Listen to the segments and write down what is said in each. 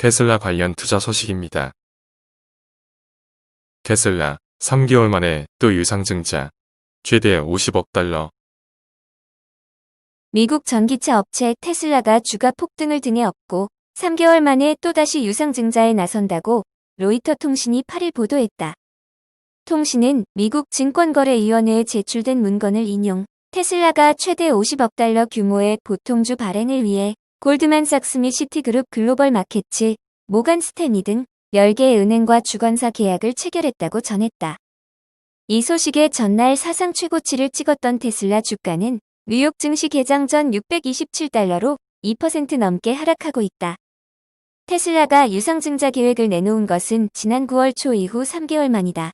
테슬라 관련 투자 소식입니다. 테슬라 3개월 만에 또 유상증자 최대 50억 달러 미국 전기차 업체 테슬라가 주가 폭등을 등에 업고 3개월 만에 또다시 유상증자에 나선다고 로이터 통신이 8일 보도했다. 통신은 미국 증권거래위원회에 제출된 문건을 인용, 테슬라가 최대 50억 달러 규모의 보통주 발행을 위해 골드만삭스 및 시티그룹 글로벌 마케츠, 모간 스탠리 등 10개의 은행과 주관사 계약을 체결했다고 전했다. 이 소식에 전날 사상 최고치를 찍었던 테슬라 주가는 뉴욕 증시 개장 전 627달러로 2% 넘게 하락하고 있다. 테슬라가 유상증자 계획을 내놓은 것은 지난 9월 초 이후 3개월 만이다.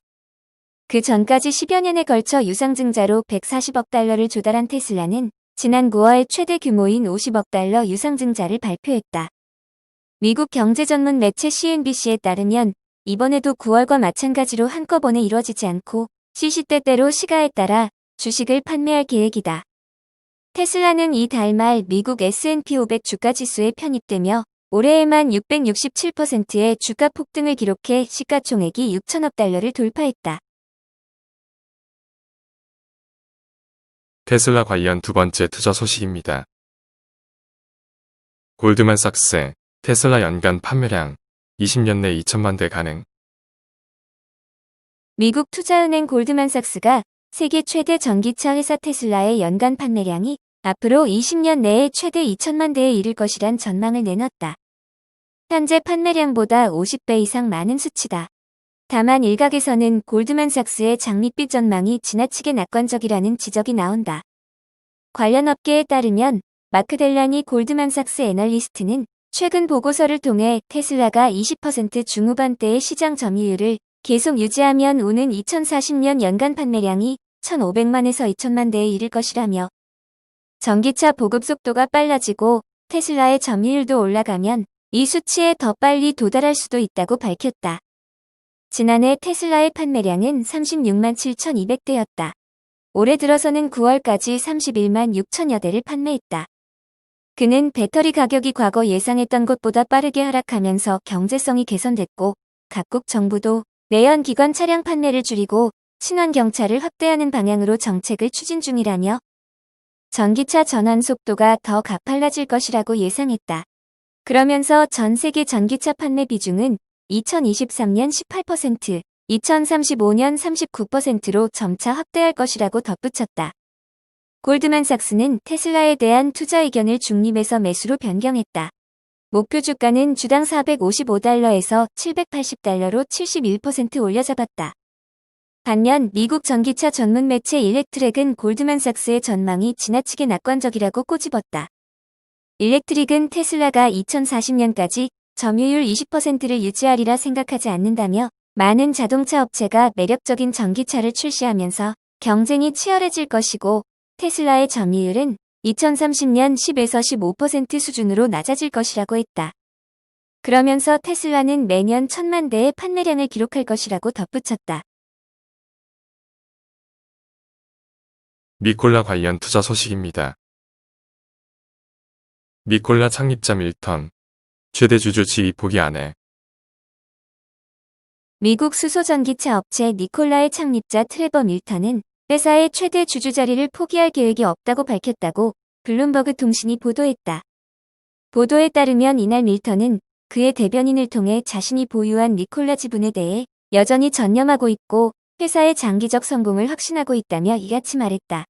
그 전까지 10여 년에 걸쳐 유상증자로 140억 달러를 조달한 테슬라는 지난 9월 최대 규모인 50억 달러 유상증자를 발표했다. 미국 경제 전문 매체 CNBC에 따르면 이번에도 9월과 마찬가지로 한꺼번에 이뤄지지 않고 시시때때로 시가에 따라 주식을 판매할 계획이다. 테슬라는 이달 말 미국 S&P 500 주가 지수에 편입되며 올해에만 667%의 주가 폭등을 기록해 시가총액이 6천억 달러를 돌파했다. 테슬라 관련 두 번째 투자 소식입니다. 골드만삭스 테슬라 연간 판매량 20년 내 2천만 대 가능 미국 투자은행 골드만삭스가 세계 최대 전기차 회사 테슬라의 연간 판매량이 앞으로 20년 내에 최대 2천만 대에 이를 것이란 전망을 내놨다. 현재 판매량보다 50배 이상 많은 수치다. 다만 일각에서는 골드만삭스의 장밋빛 전망이 지나치게 낙관적이라는 지적이 나온다. 관련 업계에 따르면 마크 델란이 골드만삭스 애널리스트는 최근 보고서를 통해 테슬라가 20% 중후반대의 시장 점유율을 계속 유지하면 오는 2040년 연간 판매량이 1,500만에서 2천만 대에 이를 것이라며 전기차 보급 속도가 빨라지고 테슬라의 점유율도 올라가면 이 수치에 더 빨리 도달할 수도 있다고 밝혔다. 지난해 테슬라의 판매량은 36만 7,200대였다. 올해 들어서는 9월까지 31만 6천여 대를 판매했다. 그는 배터리 가격이 과거 예상했던 것보다 빠르게 하락하면서 경제성이 개선됐고 각국 정부도 내연 기관 차량 판매를 줄이고 친환경차를 확대하는 방향으로 정책을 추진 중이라며 전기차 전환 속도가 더 가팔라질 것이라고 예상했다. 그러면서 전 세계 전기차 판매 비중은 2023년 18%, 2035년 39%로 점차 확대할 것이라고 덧붙였다. 골드만삭스는 테슬라에 대한 투자 의견을 중립에서 매수로 변경했다. 목표 주가는 주당 455달러에서 780달러로 71% 올려 잡았다. 반면 미국 전기차 전문 매체 일렉트렉은 골드만삭스의 전망이 지나치게 낙관적이라고 꼬집었다. 일렉트릭은 테슬라가 2040년까지 점유율 20%를 유지하리라 생각하지 않는다며 많은 자동차 업체가 매력적인 전기차를 출시하면서 경쟁이 치열해질 것이고 테슬라의 점유율은 2030년 10에서 15% 수준으로 낮아질 것이라고 했다. 그러면서 테슬라는 매년 천만 대의 판매량을 기록할 것이라고 덧붙였다. 미콜라 관련 투자 소식입니다. 미콜라 창립자 밀턴 최대 주주 지위 포기 안에 미국 수소전기차 업체 니콜라의 창립자 트레버 밀턴은 회사의 최대 주주 자리를 포기할 계획이 없다고 밝혔다고 블룸버그 통신이 보도했다. 보도에 따르면 이날 밀턴은 그의 대변인을 통해 자신이 보유한 니콜라 지분에 대해 여전히 전념하고 있고 회사의 장기적 성공을 확신하고 있다며 이같이 말했다.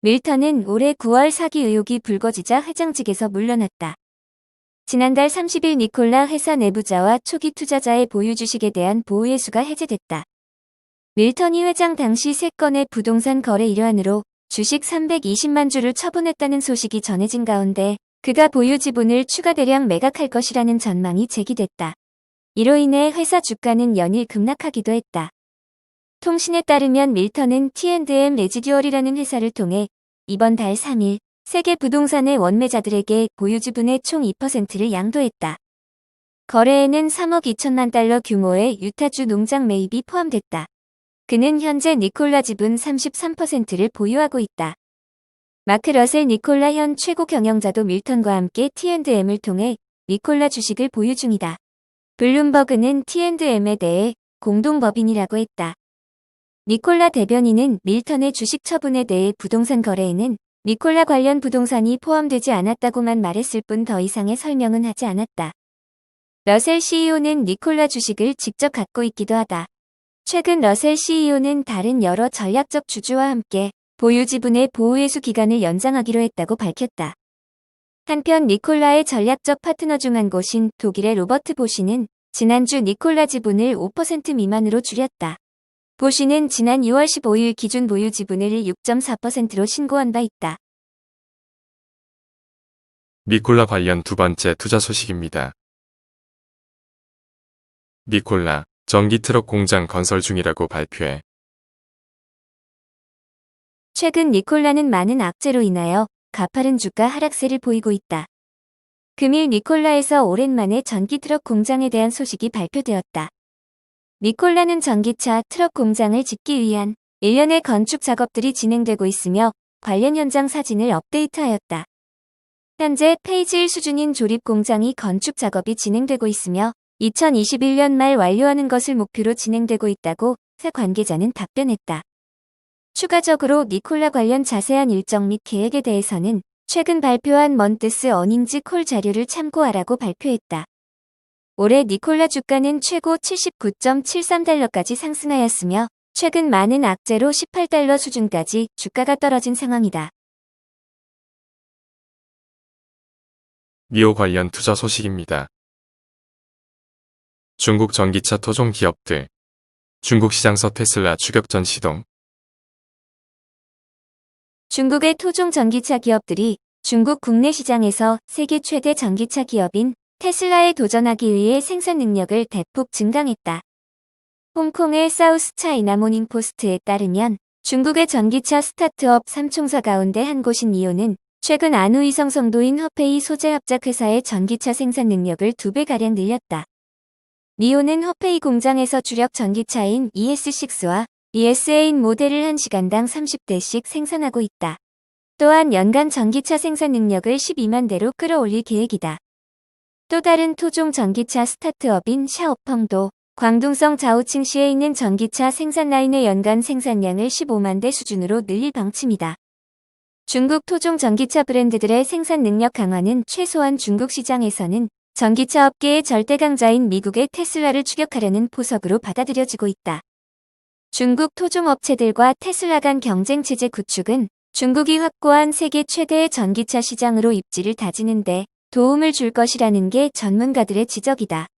밀턴은 올해 9월 사기 의혹이 불거지자 회장직에서 물러났다. 지난달 30일 니콜라 회사 내부자와 초기 투자자의 보유 주식에 대한 보호예수가 해제됐다. 밀턴이 회장 당시 3건의 부동산 거래 일환으로 주식 320만 주를 처분했다는 소식이 전해진 가운데 그가 보유 지분을 추가 대량 매각할 것이라는 전망이 제기됐다. 이로 인해 회사 주가는 연일 급락하기도 했다. 통신에 따르면 밀턴은 T&M 레지듀얼이라는 회사를 통해 이번 달 3일 세계 부동산의 원매자들에게 보유 지분의 총 2%를 양도했다. 거래에는 3억 2천만 달러 규모의 유타주 농장 매입이 포함됐다. 그는 현재 니콜라 지분 33%를 보유하고 있다. 마크 러셀 니콜라 현 최고 경영자도 밀턴과 함께 T&M을 통해 니콜라 주식을 보유 중이다. 블룸버그는 T&M에 대해 공동법인이라고 했다. 니콜라 대변인은 밀턴의 주식 처분에 대해 부동산 거래에는 니콜라 관련 부동산이 포함되지 않았다고만 말했을 뿐 더 이상의 설명은 하지 않았다. 러셀 CEO는 니콜라 주식을 직접 갖고 있기도 하다. 최근 러셀 CEO는 다른 여러 전략적 주주와 함께 보유 지분의 보호회수 기간을 연장하기로 했다고 밝혔다. 한편 니콜라의 전략적 파트너 중 한 곳인 독일의 로버트 보시는 지난주 니콜라 지분을 5% 미만으로 줄였다. 보시는 지난 2월 15일 기준 보유 지분을 6.4%로 신고한 바 있다. 니콜라 관련 두 번째 투자 소식입니다. 니콜라, 전기 트럭 공장 건설 중이라고 발표해 최근 니콜라는 많은 악재로 인하여 가파른 주가 하락세를 보이고 있다. 금일 니콜라에서 오랜만에 전기 트럭 공장에 대한 소식이 발표되었다. 니콜라는 전기차 트럭 공장을 짓기 위한 일련의 건축 작업들이 진행되고 있으며 관련 현장 사진을 업데이트하였다. 현재 페이지 1 수준인 조립 공장이 건축 작업이 진행되고 있으며 2021년 말 완료하는 것을 목표로 진행되고 있다고 새 관계자는 답변했다. 추가적으로 니콜라 관련 자세한 일정 및 계획에 대해서는 최근 발표한 먼트스 어닝즈 콜 자료를 참고하라고 발표했다. 올해 니콜라 주가는 최고 79.73달러까지 상승하였으며 최근 많은 악재로 18달러 수준까지 주가가 떨어진 상황이다. 니오 관련 투자 소식입니다. 중국 전기차 토종 기업들 중국 시장서 테슬라 추격전 시동 중국의 토종 전기차 기업들이 중국 국내 시장에서 세계 최대 전기차 기업인 테슬라에 도전하기 위해 생산 능력을 대폭 증강했다. 홍콩의 사우스 차이나 모닝포스트에 따르면 중국의 전기차 스타트업 3총사 가운데 한 곳인 이오는 최근 안우이성 성도인 허페이 소재 합작 회사의 전기차 생산 능력을 두 배가량 늘렸다. 니오는 허페이 공장에서 주력 전기차인 ES6와 ES8 모델을 1시간당 30대씩 생산하고 있다. 또한 연간 전기차 생산 능력을 12만 대로 끌어올릴 계획이다. 또 다른 토종 전기차 스타트업인 샤오펑도 광둥성 자오칭시에 있는 전기차 생산 라인의 연간 생산량을 15만 대 수준으로 늘릴 방침이다. 중국 토종 전기차 브랜드들의 생산 능력 강화는 최소한 중국 시장에서는 전기차 업계의 절대 강자인 미국의 테슬라를 추격하려는 포석으로 받아들여지고 있다. 중국 토종 업체들과 테슬라 간 경쟁 체제 구축은 중국이 확고한 세계 최대의 전기차 시장으로 입지를 다지는데 도움을 줄 것이라는 게 전문가들의 지적이다.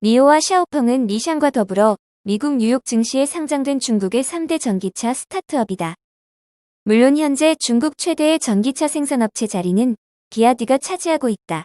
니오와 샤오펑은 리샹과 더불어 미국 뉴욕 증시에 상장된 중국의 3대 전기차 스타트업이다. 물론 현재 중국 최대의 전기차 생산업체 자리는 기아디가 차지하고 있다.